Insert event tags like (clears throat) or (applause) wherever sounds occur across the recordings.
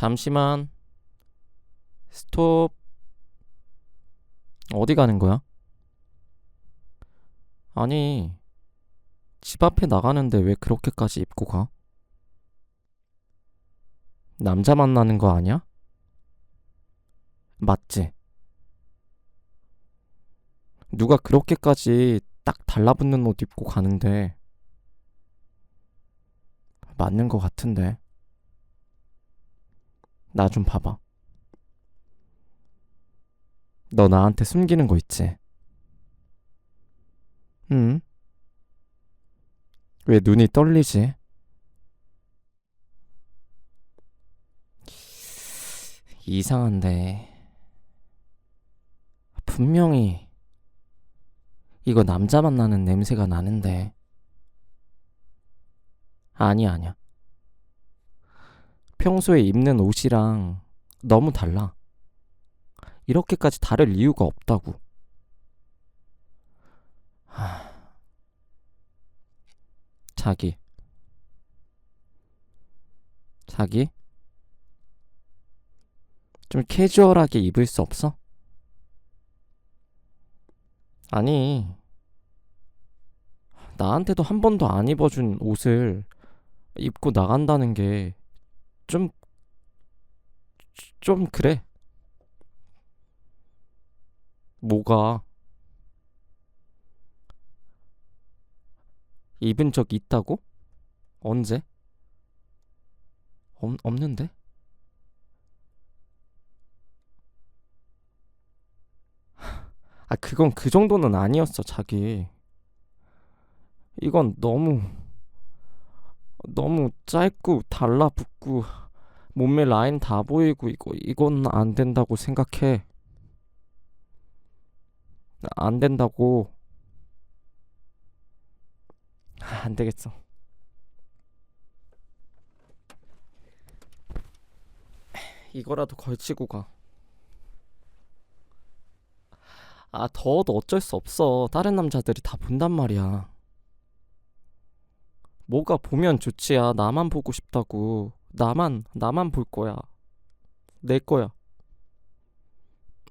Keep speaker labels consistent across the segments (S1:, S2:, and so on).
S1: 잠시만. 스톱. 어디 가는 거야? 아니, 집 앞에 나가는데 왜 그렇게까지 입고 가? 남자 만나는 거 아니야? 맞지? 누가 그렇게까지 딱 달라붙는 옷 입고 가는데 맞는 거 같은데 나 좀 봐봐 너 나한테 숨기는 거 있지? 응? 왜 눈이 떨리지? 이상한데 분명히 이거 남자 만나는 냄새가 나는데 아니야 아니야 평소에 입는 옷이랑 너무 달라. 이렇게까지 다를 이유가 없다고. 하... 자기. 자기? 좀 캐주얼하게 입을 수 없어? 아니, 나한테도 한 번도 안 입어준 옷을 입고 나간다는 게 좀, 좀 그래. 뭐가? 입은 적 있다고? 언제? 없, 없는데? 아, 그건 그 정도는 아니었어, 자기. 이건 너무, 너무 짧고 달라붙고, 몸매 라인 다 보이고, 이거, 이건 안 된다고 생각해. 안 된다고. 아, 안 되겠어. 이거라도 걸치고 가. 아, 더워도 어쩔 수 없어. 다른 남자들이 다 본단 말이야. 뭐가 보면 좋지야. 나만 보고 싶다고. 나만, 나만 볼 거야. 내 거야.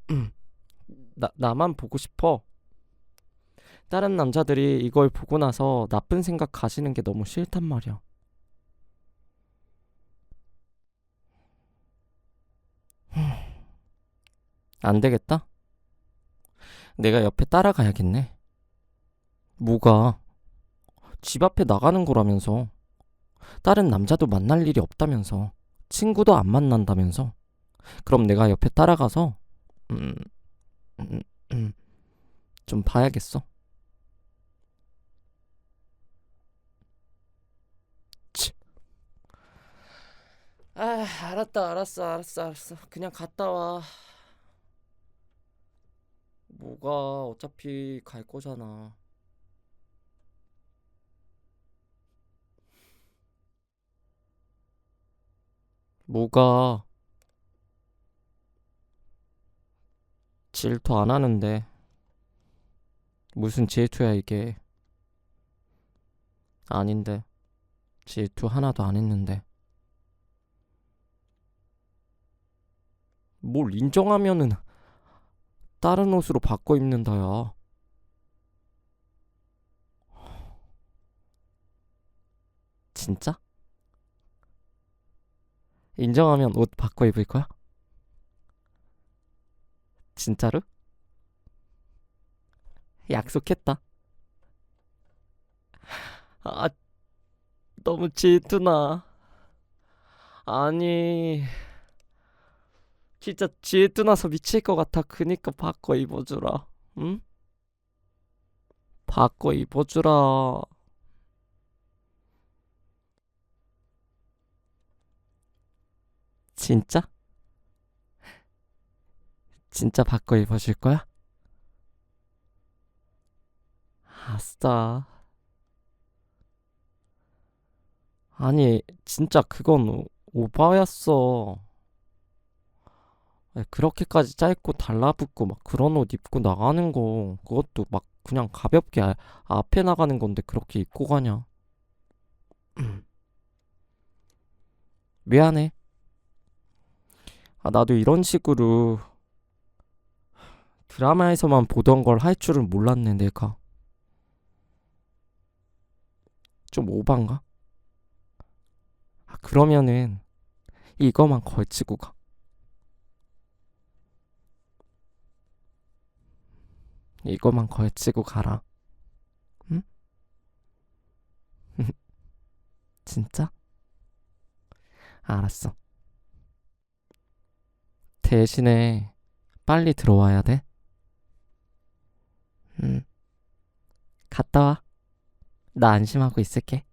S1: (clears throat) 나, 나만 보고 싶어. 다른 남자들이 이걸 보고 나서 나쁜 생각 가지는 게 너무 싫단 말이야. (sighs) 안 되겠다. 내가 옆에 따라가야겠네. 뭐가? 집 앞에 나가는 거라면서. 다른 남자도 만날 일이 없다면서. 친구도 안 만난다면서. 그럼 내가 옆에 따라가서, 음, 음, 음, 좀 봐야겠어. 치. 아, 알았다, 알았어, 알았어, 알았어. 그냥 갔다 와. 뭐가 어차피 갈 거잖아. 뭐가 질투 안 하는데 무슨 질투야 이게 아닌데 질투 하나도 안 했는데 뭘 인정하면은 다른 옷으로 바꿔 입는다야. 진짜? 인정하면 옷 바꿔 입을 거야? 진짜로? 약속했다. 아, 너무 질투나. 아니. 진짜 질투나서 미칠 것 같아. 그니까 바꿔 입어주라. 응? 바꿔 입어주라. 진짜? 진짜 바꿔 입어줄 거야? 아싸. 아니, 진짜 그건 오- 오바였어. 그렇게까지 짧고 달라붙고 막 그런 옷 입고 나가는 거 그것도 막 그냥 가볍게 아- 앞에 나가는 건데 그렇게 입고 가냐 미안해 아, 나도 이런 식으로 드라마에서만 보던 걸 할 줄은 몰랐네, 내가. 좀 오반가? 아, 그러면은 이거만 걸치고 가. 이거만 걸치고 가라. 응? (laughs) 진짜? 알았어. 대신에 빨리 들어와야 돼. 응. 갔다 와. 나 안심하고 있을게.